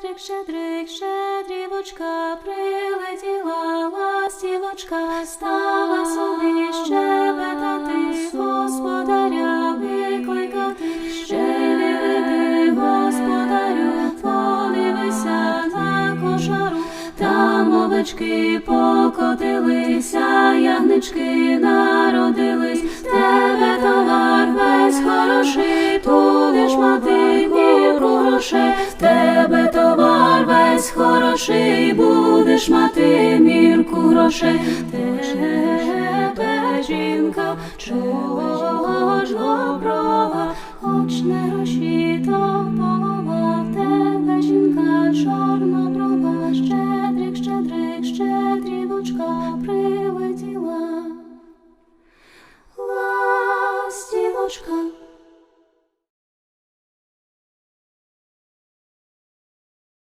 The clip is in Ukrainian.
Щедрик, щедрик, щедрівочка, прилетіла ластівочка, стала собі щебетати, господаря викликати, веди, господарю, подивися на кошару, там овечки покотилися, ягнички народились, тебе товар весь хороший, будеш мати мірку грошей, грошей, будеш мати мірку грошей, тебе жінка, чого ж доброва, хоч не гроші, то полова в тебе жінка, чорна брова, щедрик, щедрик, щедрівочка прилетіла, ластівочка.